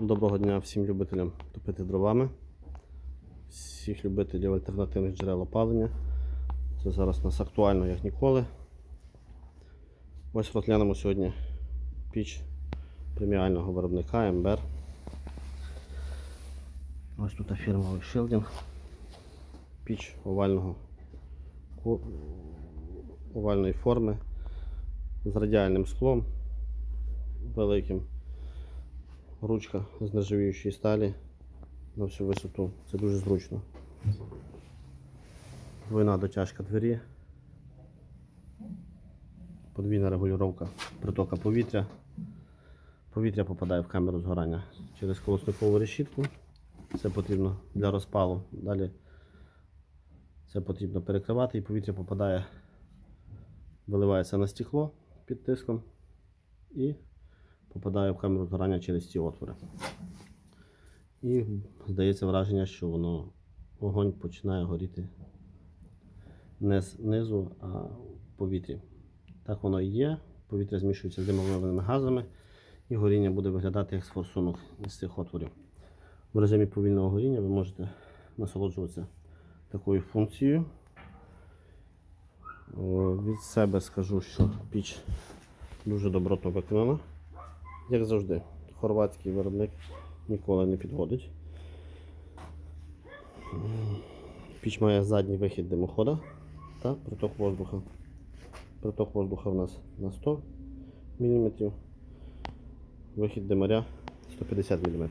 Доброго дня всім любителям топити дровами, всіх любителів альтернативних джерел опалення. Це зараз у нас актуально як ніколи. Ось розглянемо сьогодні піч преміального виробника Ember. Ось тут фірмовий шилдинг. Піч овального, овальної форми з радіальним склом великим ручка з нержавіючої сталі на всю висоту. Це дуже зручно. Двойна дотяжка двері. Подвійна регулювання притока повітря. Повітря попадає в камеру згорання через колосникову решітку. Це потрібно для розпалу. Далі це потрібно перекривати і повітря попадає, виливається на стекло під тиском і попадає в камеру згорання через ці отвори. І здається враження, що воно вогонь починає горіти не знизу, а в повітрі. Так воно і є. Повітря змішується з димовими газами, і горіння буде виглядати як з форсунок із цих отворів. В режимі повільного горіння ви можете насолоджуватися такою функцією. Від себе скажу, що піч дуже добротно виконана. Як завжди, хорватський виробник ніколи не підводить. Піч має задній вихід димохода та приток воздуха. Приток воздуха в нас на 100 мм, вихід димаря 150 мм.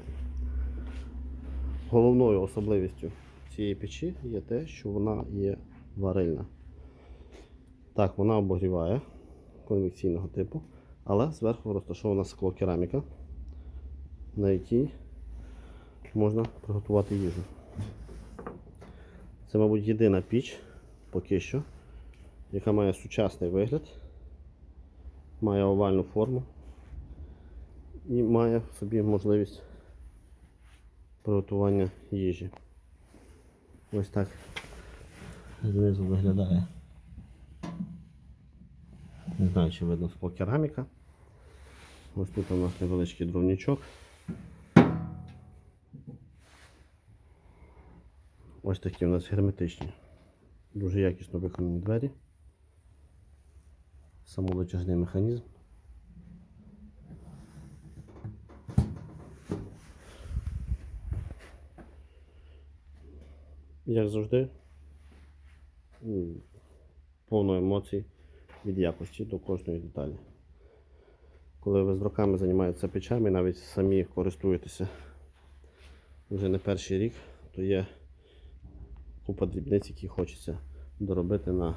Головною особливістю цієї печі є те, що вона є варильна. Так, вона обогріває конвекційного типу, але зверху розташована склокераміка, на якій можна приготувати їжу. Це, мабуть, єдина піч поки що, яка має сучасний вигляд, має овальну форму і має в собі можливість приготування їжі. Ось так знизу виглядає. Не знаю, чи видно скло кераміка. Ось тут у нас невеличкий дровничок. Ось такі у нас герметичні, дуже якісно виконані двері. Самовитяжний механізм. Як завжди, повно емоцій від якості до кожної деталі. Коли ви з роками займаєтеся печами, навіть самі користуєтеся вже не перший рік, то є купа дрібниць, які хочеться доробити на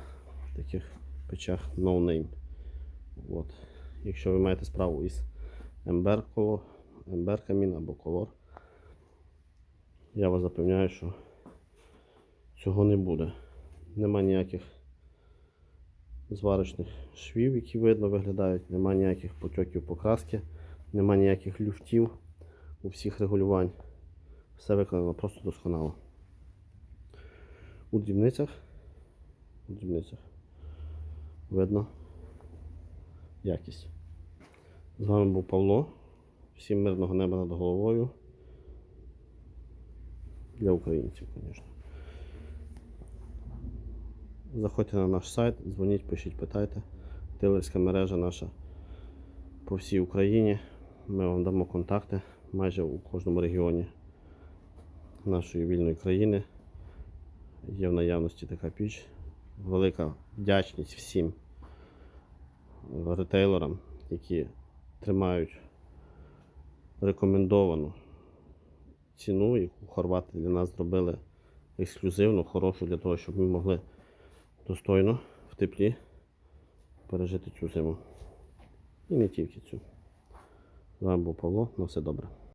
таких печах no name. От. Якщо ви маєте справу із Ember, коло- Ember камін або колор, я вас запевняю, що цього не буде. Нема ніяких зварочних швів, які видно виглядають, нема ніяких потьоків покраски, нема ніяких люфтів у всіх регулювань. Все виконано просто досконало. У дрібницях, у дрібницях видно якість. З вами був Павло. Всім мирного неба над головою. Для українців, звісно. Заходьте на наш сайт, дзвоніть, пишіть, питайте. Дилерська мережа наша по всій Україні. Ми вам дамо контакти майже у кожному регіоні нашої вільної країни. Є в наявності така піч. Велика вдячність всім ретейлерам, які тримають рекомендовану ціну, яку хорвати для нас зробили ексклюзивну, хорошу для того, щоб ми могли достойно в теплі пережити цю зиму. І не тільки цю. З вами був Павло. На все добре.